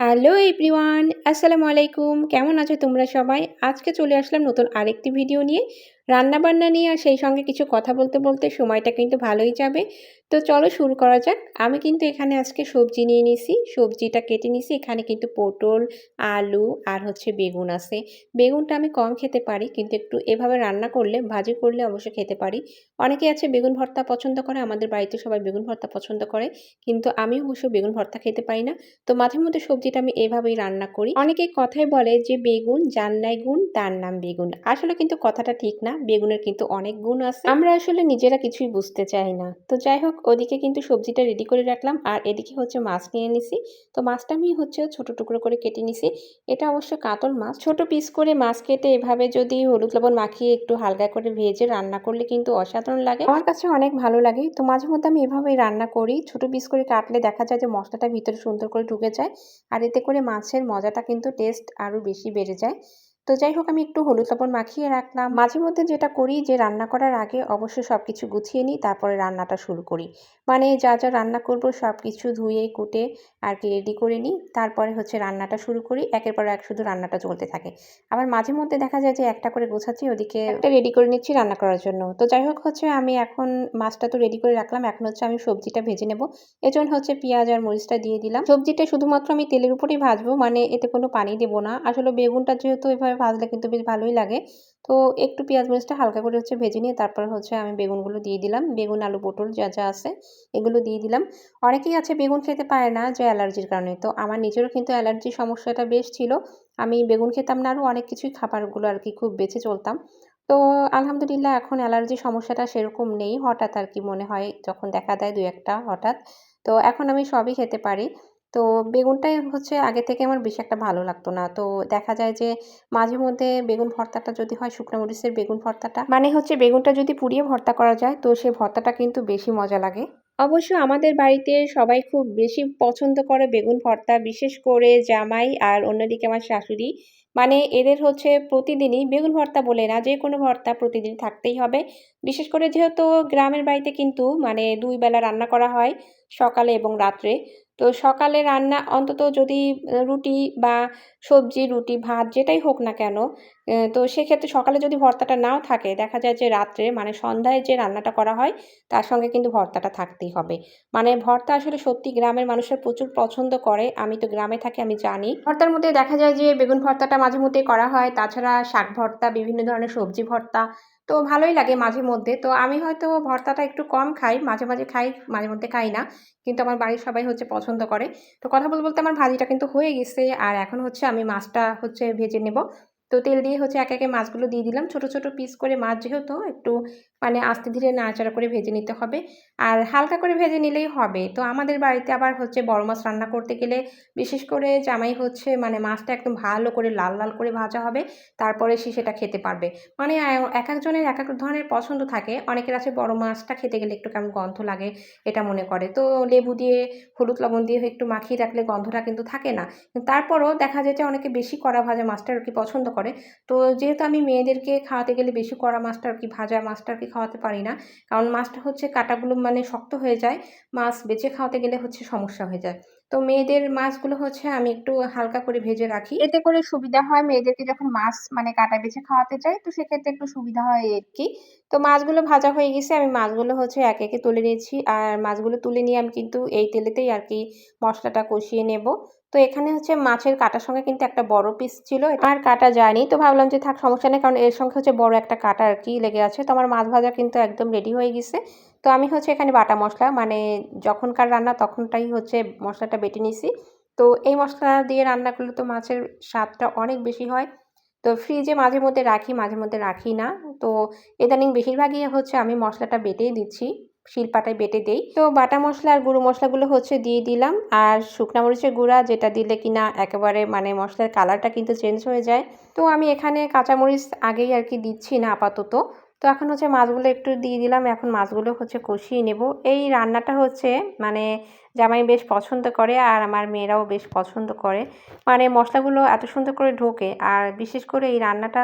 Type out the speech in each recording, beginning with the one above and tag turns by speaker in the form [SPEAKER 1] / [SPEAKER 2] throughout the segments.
[SPEAKER 1] Hello everyone, আসসালামু আলাইকুম। কেমন আছো তোমরা সবাই? আজকে চলে আসলাম নতুন আরেকটি ভিডিও নিয়ে। রান্নাবান্না নিয়ে আর সেই সঙ্গে কিছু কথা বলতে বলতে সময়টা কিন্তু ভালোই যাবে। তো চলো শুরু করা যাক। আমি কিন্তু এখানে আজকে সবজি নিয়ে নিছি। সবজিটা কেটে নিছি। এখানে কিন্তু পটল, আলু আর হচ্ছে বেগুন আছে। বেগুনটা আমি কম খেতে পারি, কিন্তু একটু এভাবে রান্না করলে, ভাজি করলে অবশ্যই খেতে পারি। অনেকে আছে বেগুন ভর্তা পছন্দ করে, আমাদের বাড়িতে সবাই বেগুন ভর্তা পছন্দ করে, কিন্তু আমি অবশ্য বেগুন ভর্তা খেতে পারি না। তো মাঝে মধ্যে সবজিটা আমি এভাবেই রান্না করি। অনেকে কথাই বলে যে, বেগুন জান্নাই গুণ, তার নাম বেগুন। আসলে কিন্তু কথাটা ঠিক না। বেগুনের কিন্তু অনেক গুণ আছে। আমরা আসলে নিজেরা কিছুই বুঝতে চাই না। তো যাই হোক ওদিকে কিন্তু সবজিটা রেডি করে রাখলাম। আর এদিকে হচ্ছে মাছ নিয়ে নিছি। তো মাছটা আমি হচ্ছে ছোট টুকরো করে কেটে নিছি। এটা অবশ্য কাতল মাছ। ছোট পিস করে মাছ কেটে এভাবে যদি হলুদ লবণ মাখিয়ে একটু হালকা করে ভেজে রান্না করলে কিন্তু অসাধারণ লাগে। আমার কাছে অনেক ভালো লাগে। তো মাঝে মধ্যে আমি এভাবেই রান্না করি। ছোট পিস করে কাটলে দেখা যায় যে মশলাটা ভিতরে সুন্দর করে ঢুকে যায়। আর এতে করে মাছের মজাটা কিন্তু টেস্ট আরও বেশি বেড়ে যায়। তো যাই হোক, আমি একটু হলুদ লবণ মাখিয়ে রাখলাম। মাঝে মধ্যে যেটা করি যে, রান্না করার আগে অবশ্যই সব কিছু গুছিয়ে নিই, তারপরে রান্নাটা শুরু করি। মানে যা যা রান্না করব সব কিছু ধুয়ে, কুটে আর কি রেডি করে নিই। তারপরে হচ্ছে রান্নাটা শুরু করি, একের পর এক শুধু রান্নাটা চলতে থাকে। আবার মাঝে মধ্যে দেখা যায় যে, একটা করে গোছাচ্ছি, ওদিকে একটা রেডি করে নিচ্ছি রান্না করার জন্য। তো যাই হোক, হচ্ছে আমি এখন মাছটা তো রেডি করে রাখলাম। এখন হচ্ছে আমি সবজিটা ভেজে নেব। এজন্য হচ্ছে পেঁয়াজ আর মরিচটা দিয়ে দিলাম। সবজিটা শুধুমাত্র আমি তেলের উপরেই ভাজবো মানে এতে কোনো পানি দেবো না। আসলে বেগুনটা যেহেতু এভাবে ভাজলে কিন্তু বেশ ভালোই লাগে। তো একটু পেঁয়াজ মরিচটা হালকা করে হচ্ছে ভেজে নিয়ে তারপর হচ্ছে আমি বেগুনগুলো দিয়ে দিলাম। বেগুন, আলু, পটল যা যা আছে এগুলো দিয়ে দিলাম। অনেকেই আছে বেগুন খেতে পারে না যে অ্যালার্জির কারণে। তো আমার নিজেরও কিন্তু অ্যালার্জির সমস্যাটা বেশ ছিল। আমি বেগুন খেতাম না আরও অনেক কিছুই খাবারগুলো আর কি খুব বেছে চলতাম। তো আলহামদুলিল্লাহ এখন অ্যালার্জির সমস্যাটা সেরকম নেই। হঠাৎ আর কি মনে হয় যখন দেখা দেয় দু একটা হঠাৎ। তো এখন আমি সবই খেতে পারি। তো বেগুনটাই হচ্ছে আগে থেকে আমার বেশি একটা ভালো লাগতো না। তো দেখা যায় যে মাঝে মধ্যে বেগুন ভর্তাটা যদি হয় শুকনো মরিচের বেগুন ভর্তাটা মানে হচ্ছে বেগুনটা যদি পুড়িয়ে ভর্তা করা যায় তো সেই ভর্তাটা কিন্তু বেশি মজা লাগে। অবশ্য আমাদের বাড়িতে সবাই খুব বেশি পছন্দ করে বেগুন ভর্তা, বিশেষ করে জামাই আর অন্যদিকে আমার শাশুড়ি। মানে এদের হচ্ছে প্রতিদিনই বেগুন ভর্তা বলে না যে কোনো ভর্তা প্রতিদিন থাকতেই হবে। বিশেষ করে যেহেতু গ্রামের বাড়িতে কিন্তু মানে দুই বেলা রান্না করা হয় সকালে এবং রাত্রে। তো সকালে রান্না অন্তত যদি রুটি বা সবজি, রুটি, ভাত যেটাই হোক না কেন তো সেক্ষেত্রে সকালে যদি ভর্তাটা নাও থাকে, দেখা যায় যে রাত্রে মানে সন্ধ্যায় যে রান্নাটা করা হয়, তার সঙ্গে কিন্তু ভর্তাটা থাকতেই হবে। মানে ভর্তা আসলে সত্যি গ্রামের মানুষের প্রচুর পছন্দ করে, আমি তো গ্রামে থাকি, আমি জানি। ভর্তার মধ্যে দেখা যায় যে বেগুন ভর্তাটা মাঝে মধ্যে করা হয়, তাছাড়া শাক ভর্তা, বিভিন্ন ধরনের সবজি ভর্তা তো ভালোই লাগে মাঝে মধ্যে। তো আমি হয়তো ভর্তাটা একটু কম খাই, মাঝে মাঝে খাই, মাঝে মধ্যে খাই না। কিন্তু আমার বাড়ির সবাই হচ্ছে পছন্দ করে। তো কথা বলতে বলতে আমার ভাজিটা কিন্তু হয়ে গেছে আর এখন হচ্ছে আমি মাছটা হচ্ছে ভেজে নেব। তো তেল দিয়ে হচ্ছে এক একে মাছগুলো দিয়ে দিলাম। ছোট ছোট পিস করে মাছ যেহেতু একটু মানে আস্তে ধীরে নাড়াচাড়া করে ভেজে নিতে হবে। আর হালকা করে ভেজে নিলেই হবে। তো আমাদের বাড়িতে আবার হচ্ছে বড় মাছ রান্না করতে গেলে বিশেষ করে জামাই হচ্ছে মানে মাছটা একদম ভালো করে লাল লাল করে ভাজা হবে, তারপরে সে সেটা খেতে পারবে। মানে এক একজনের এক এক ধরনের পছন্দ থাকে। অনেকের আছে বড় মাছটা খেতে গেলে একটু কেমন গন্ধ লাগে এটা মনে করে। তো লেবু দিয়ে, হলুদ লবণ দিয়ে একটু মাখিয়ে রাখলে গন্ধটা কিন্তু থাকে না। তারপরও দেখা যায় যে অনেকে বেশি কড়া ভাজা মাছটা আর কি পছন্দ করে। তো যেহেতু আমি মেয়েদেরকে খাওয়াতে গেলে বেশি কড়া মাছটা আর কি ভাজা মাছটা আর কি খাওয়াতে পারি না। কারণ মাছটা হচ্ছে কাটাগুলো মানে শক্ত হয়ে যায়, মাছ বেছে খাওয়াতে গেলে হচ্ছে সমস্যা হয়ে যায়। তো মেয়েদের মাছগুলো হচ্ছে আমি একটু হালকা করে ভেজে রাখি। এতে করে সুবিধা হয় মেয়েদেরকে যখন মাছ মানে কাটা বেছে খাওয়াতে চাই তো সেক্ষেত্রে একটু সুবিধা হয় আর কি। তো মাছগুলো ভাজা হয়ে গেছে, আমি মাছগুলো হচ্ছে একে একে তুলে নিয়েছি। আর মাছগুলো তুলে নিয়ে আমি কিন্তু এই তেলেতেই আর কি মশলাটা কষিয়ে নেব। তো এখানে হচ্ছে মাছের কাটার সঙ্গে কিন্তু একটা বড় পিস ছিল আর কাটা যায়নি। তো ভাবলাম যে থাক, সমস্যা নেই, কারণ এর সঙ্গে হচ্ছে বড় একটা কাটা আর কি লেগে আছে। তো আমার মাছ ভাজা কিন্তু একদম রেডি হয়ে গেছে। তো আমি হচ্ছে এখানে বাটা মশলা মানে যখনকার রান্না তখনটাই হচ্ছে মশলাটা বেটে নিছি। তো এই মশলা দিয়ে রান্না করলে তো মাছের স্বাদটা অনেক বেশি হয়। তো ফ্রিজে মাঝে মধ্যে রাখি, মাঝে মধ্যে রাখি না। তো ইদানিং বেশিরভাগই হচ্ছে আমি মশলাটা বেটেই দিচ্ছি, শিলপাটায় বেটে দেই। তো বাটা মশলা আর গুঁড়ো মশলাগুলো হচ্ছে দিয়ে দিলাম। আর শুকনা মরিচের গুঁড়া যেটা দিলে কিনা একেবারে মানে মশলার কালারটা কিন্তু চেঞ্জ হয়ে যায়। তো আমি এখানে কাঁচামরিচ আগেই আর কি দিচ্ছি না আপাতত। তো এখন হচ্ছে মাছগুলো একটু দিয়ে দিলাম। এখন মাছগুলো হচ্ছে কষিয়ে নেব। এই রান্নাটা হচ্ছে মানে জামাই বেশ পছন্দ করে আর আমার মেয়েরাও বেশ পছন্দ করে। মানে মশলাগুলো এত সুন্দর করে ঢোকে আর বিশেষ করে এই রান্নাটা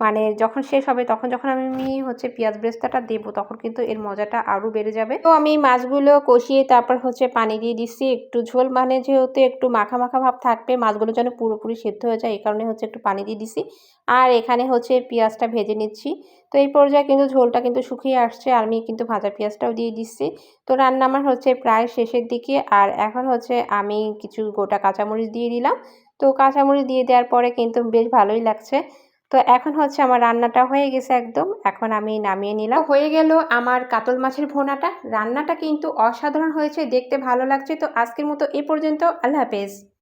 [SPEAKER 1] মানে যখন শেষ হবে তখন যখন আমি হচ্ছে পেঁয়াজ ব্রেস্তাটা দেবো তখন কিন্তু এর মজাটা আরও বেড়ে যাবে। তো আমি মাছগুলো কষিয়ে তারপর হচ্ছে পানি দিয়ে দিচ্ছি। একটু ঝোল মানে যেহেতু একটু মাখা মাখা ভাব থাকবে মাছগুলো যেন পুরোপুরি সেদ্ধ হয়ে যায় এই কারণে হচ্ছে একটু পানি দিয়ে দিছি আর এখানে হচ্ছে পেঁয়াজটা ভেজে নিচ্ছি। তো এই পর্যায়ে কিন্তু ঝোলটা কিন্তু শুকিয়ে আসছে। আর আমি কিন্তু ভাজা পেঁয়াজটাও দিয়ে দিচ্ছি। তো রান্না আমার হচ্ছে প্রায় শেষের দিকে। আর এখন হচ্ছে আমি কিছু গোটা কাঁচামরিচ দিয়ে দিলাম। তো কাঁচামরিচ দিয়ে দেওয়ার পরে কিন্তু বেশ ভালোই লাগছে। তো এখন হচ্ছে আমার রান্নাটা হয়ে গেছে একদম। এখন আমি নামিয়ে নিলাম। হয়ে গেল আমার কাতল মাছের ভোনাটা। রান্নাটা কিন্তু অসাধারণ হয়েছে, দেখতে ভালো লাগছে। তো আজকের মতো এ পর্যন্ত। আল্লাহ হাফেজ।